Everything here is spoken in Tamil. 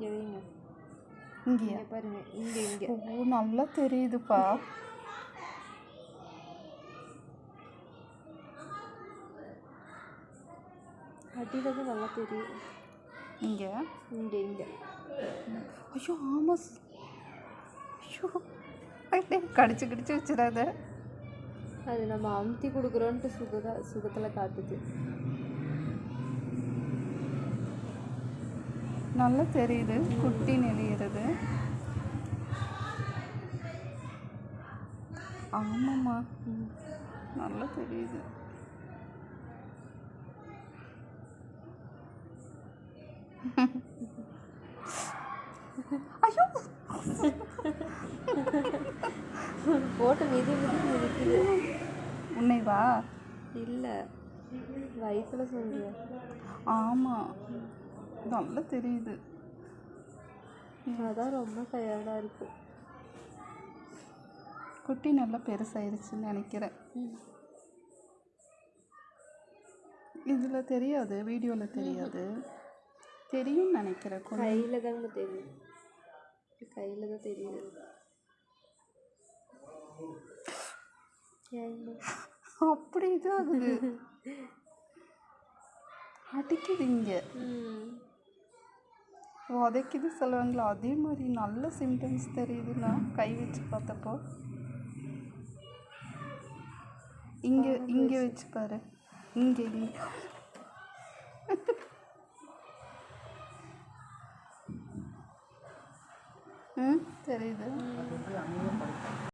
இங்கே வைங்க இங்கேயா? இங்கே பாருங்க இங்கே இங்கே. ஓ நல்லா தெரியுதுப்பா. தான் நல்லா தெரியும். இங்கே? இங்கே இங்கே. ஐயோ ஆமாம் ஐயோ அப்படியே கடிச்சு கடிச்சு வச்சிடாத. அது நம்ம அமுத்தி கொடுக்குறோன்ட்டு சுகதா சுகத்தில் காட்டுது. நல்லா தெரியுது குட்டி நெளியிறது. ஆமாம்மா நல்லா தெரியுது. ஐயோ! போட்டு மிதி மிதி மிதிக்குது. உன்னை வா. இல்லை வயிற்றில் சொல்கிறேன் ஆமாம் நல்லா தெரியுது. அதான் ரொம்ப டயர்டாக இருக்கு. குட்டி நல்லா பெருசாயிருச்சுன்னு நினைக்கிறேன். இதில் தெரியாது வீடியோவில் தெரியாது. தெரியும்னு நினைக்கிறேன் கையில் தாங்க தெரியும். கையில் தான் தெரியுது. அப்படி இது ஆகுது அடிக்குது இங்கே. உதைக்குது சொல்லுவாங்களா? அதே மாதிரி நல்ல சிம்டம்ஸ் தெரியுதுண்ணா கை வச்சு பார்த்தப்போ. இங்கே இங்கே வச்சு பாரு. இங்கே இங்கே. ம் தெரியுது.